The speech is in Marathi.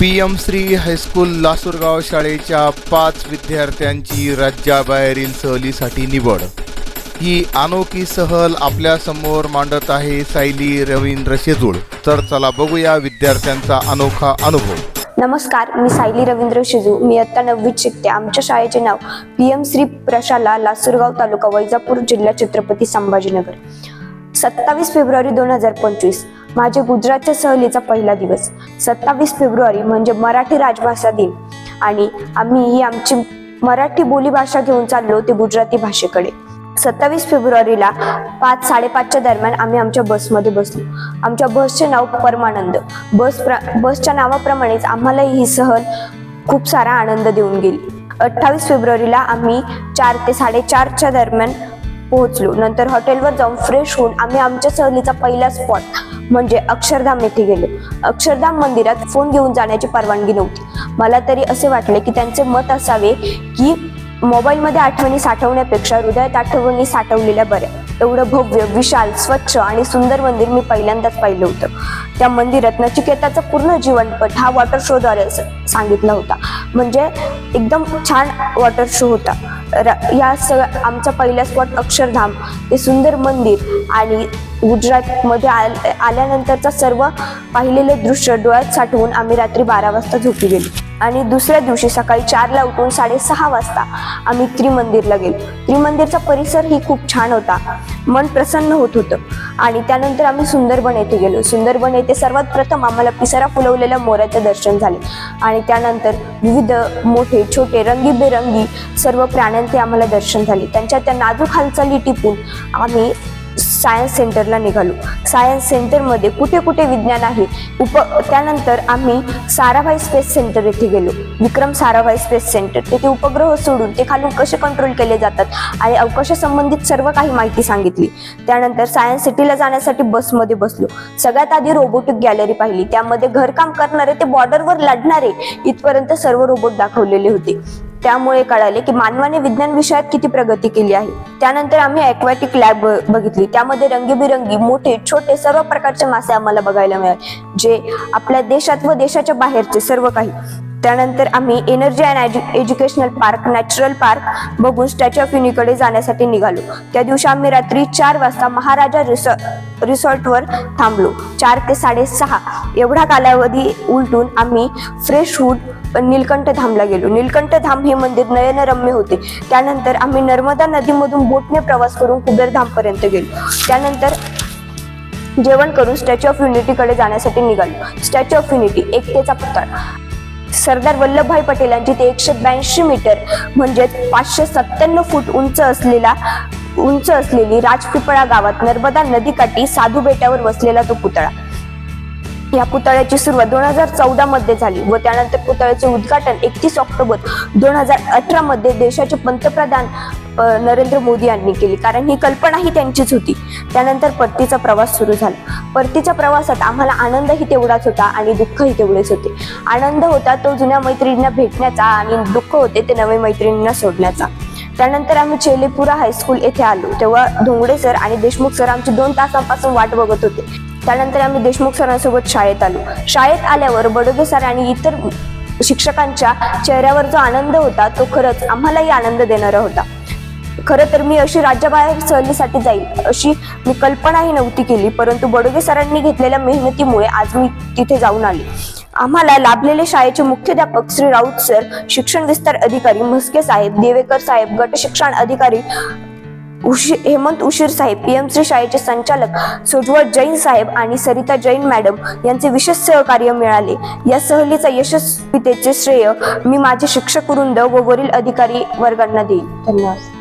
P M Shri high school Lasurgaon शाळेच्या पाच विद्यार्थ्यांची राज्याबाहेरील सहलीसाठी निवड. ही अनोखी सहल आपल्यासमोर मांडत आहे सायली रवींद्र शेजूळ. तर चला बघूया विद्यार्थ्यांचा अनोखा अनुभव. नमस्कार मी सायली रवींद्र शिजू मी आत्ता नववीत शिकते. आमच्या शाळेचे नाव पी एम श्री प्रशाला लासूरगाव तालुका वैजापूर जिल्हा छत्रपती संभाजीनगर. सत्तावीस फेब्रुवारी दोन हजार पंचवीस. माझे गुजरातच्या सहलीचा पहिला दिवस. सत्तावीस फेब्रुवारी म्हणजे मराठी राजभाषा दिन. आणि आम्ही ही आमची मराठी बोलीभाषा घेऊन चाललो ते गुजराती भाषेकडे. सत्तावीस फेब्रुवारीला पाच साडेपाचच्या दरम्यान आम्ही आमच्या बसमध्ये बसलो. आमच्या बसचे नाव परमानंद. बस प्र बसच्या नावाप्रमाणेच आम्हाला ही सहल खूप सारा आनंद देऊन गेली. अठ्ठावीस फेब्रुवारीला आम्ही चार ते साडेचारच्या दरम्यान पोहोचलो. नंतर हॉटेलवर जाऊन फ्रेश होऊन आम्ही आमच्या सहलीचा पहिला स्पॉट म्हणजे अक्षरधाम येथे गेलो. अक्षरधाम मंदिरात फोन घेऊन जाण्याची परवानगी नव्हती. मला तरी असे वाटले की त्यांचे मत असावे की मोबाईलमध्ये आठवणी साठवण्यापेक्षा हृदयात आठवणी साठवलेल्या बऱ्या. एवढं भव्य विशाल स्वच्छ आणि सुंदर मंदिर मी पहिल्यांदाच पाहिलं होतं. त्या मंदिरात नचिकेताचा पूर्ण जीवनपट हा वॉटर शोद्वारे स- सांगितला होता. म्हणजे एकदम छान वॉटर शो होता. या सगळ्या आमचा पहिला स्पॉट अक्षरधाम ते सुंदर मंदिर आणि गुजरातमध्ये आल आल्यानंतरचा सर्व पाहिलेले दृश्य डोळ्यात साठवून आम्ही रात्री बारा वाजता झोपी गेलो. आणि दुसऱ्या दिवशी सकाळी चारला उठून साडेसहा वाजता आम्ही त्रिमंदिरला गेलो. त्रिमंदिरचा परिसर ही खूप छान होता. मन प्रसन्न होत होतं. आणि त्यानंतर आम्ही सुंदरबन येथे गेलो. सुंदरबन येथे सर्वात प्रथम आम्हाला पिसारा फुलवलेल्या मोराचे दर्शन झाले. आणि त्यानंतर विविध मोठे छोटे रंगीबेरंगी सर्व प्राण्यांचे आम्हाला दर्शन झाले. त्यांच्या त्या नाजूक हालचाली टिपून आम्ही सायन्स सेंटरला निघालो. सायन्स सेंटरमध्ये कुठे कुठे विज्ञान आहे? उप त्यानंतर आम्ही साराभाई स्पेस सेंटर येथे गेलो. विक्रम साराभाई स्पेस सेंटर तेथे उपग्रह सोडून ते खालून कसे कंट्रोल केले जातात? आणि अवकाशासंबंधित सर्व काही माहिती सांगितली. त्यानंतर सायन्स सिटीला जाण्यासाठी बसमध्ये बसलो. सगळ्यात आधी रोबोटिक गॅलरी पाहिली. त्यामध्ये घरकाम करणारे ते बॉर्डरवर लढणारे. इथपर्यंत सर्व रोबोट दाखवलेले होते. त्यामुळे कळाले की मानवाने विज्ञान विषयात किती प्रगती केली आहे. त्यानंतर आम्ही ॲक्वॅटिक लॅब बघितली. त्यामध्ये रंगीबिरंगी मोठे छोटे सर्व प्रकारचे मासे आम्हाला बघायला मिळाले. जे आपल्या देशात व देशाच्या बाहेरचे सर्व काही. त्यानंतर आम्ही energy and educational park natural park बघून स्टॅच्यू ऑफ युनिकडे जाण्यासाठी निघालो. त्या दिवशी आम्ही रात्री चार वाजता महाराजा रिसॉ रिसॉर्टवर थांबलो. चार ते साडेसहा एवढा कालावधी उलटून आम्ही फ्रेश होऊन नीलकंठ धामला गेलो. नीलकंठ धाम हे मंदिर नयनरम्य होते. त्यानंतर आम्ही नर्मदा नदीमधून बोटने प्रवास करून कुबेरधामपर्यंत गेलो. त्यानंतर जेवण करून स्टॅच्यू ऑफ युनिटीकडे जाण्यासाठी निघालो. स्टॅच्यू ऑफ युनिटी एकतेचा पुतळा. सरदार वल्लभभाई पटेलांची ते एकशे ब्याऐंशी मीटर म्हणजे पाचशे सत्त्याण्णव फूट उंच असलेला उंच असलेली राजपिपळा गावात नर्मदा नदीकाठी साधू बेटावर वसलेला तो पुतळा. या पुतळ्याची सुरुवात दोन हजार चौदा मध्ये झाली व त्यानंतर पुतळ्याचे उद्घाटन एकतीस ऑक्टोबर दोन हजार अठरा मध्ये देशाचे पंतप्रधान नरेंद्र मोदी यांनी केली. कारण ही कल्पना ही त्यांचीच होती. त्यानंतर परतीचा प्रवास सुरू झाला. परतीच्या प्रवासात आम्हाला आनंदही तेवढाच होता आणि दुःखही तेवढेच होते. आनंद होता तो जुन्या मैत्रिणींना भेटण्याचा आणि दुःख होते ते नवे मैत्रिणींना सोडण्याचा. त्यानंतर आम्ही चेलेपुरा हायस्कूल येथे आलो. तेव्हा धोंगडे सर आणि देशमुख सर आमची दोन तासांपासून वाट बघत होते. त्यानंतर आम्ही देशमुख सरांसोबत शाळेत आलो. शाळेत आल्यावर बडोगे सर आणि इतर शिक्षकांच्या चेहऱ्यावर जो आनंद होता तो खरंच आम्हालाही आनंद देणारा होता. खरं तर मी अशी राज्याबाहेर सहलीसाठी जाईल अशी मी कल्पनाही नव्हती केली परंतु बडोगे सरांनी घेतलेल्या मेहनतीमुळे आज मी तिथे जाऊन आले. आम्हाला लाभलेले शाळेचे मुख्याध्यापक श्री राऊत सर शिक्षण विस्तार अधिकारी म्हस्के साहेब देवेकर साहेब गट शिक्षण अधिकारी उशीर हेमंत उशीर साहेब पीएमसी शाळेचे संचालक सुजवळ जैन साहेब आणि सरिता जैन मॅडम यांचे विशेष सहकार्य मिळाले. या सहलीचा यशस्वीतेचे श्रेय मी माझे शिक्षक वृंद व वरील अधिकारी वर्गांना देईल धन्यवाद.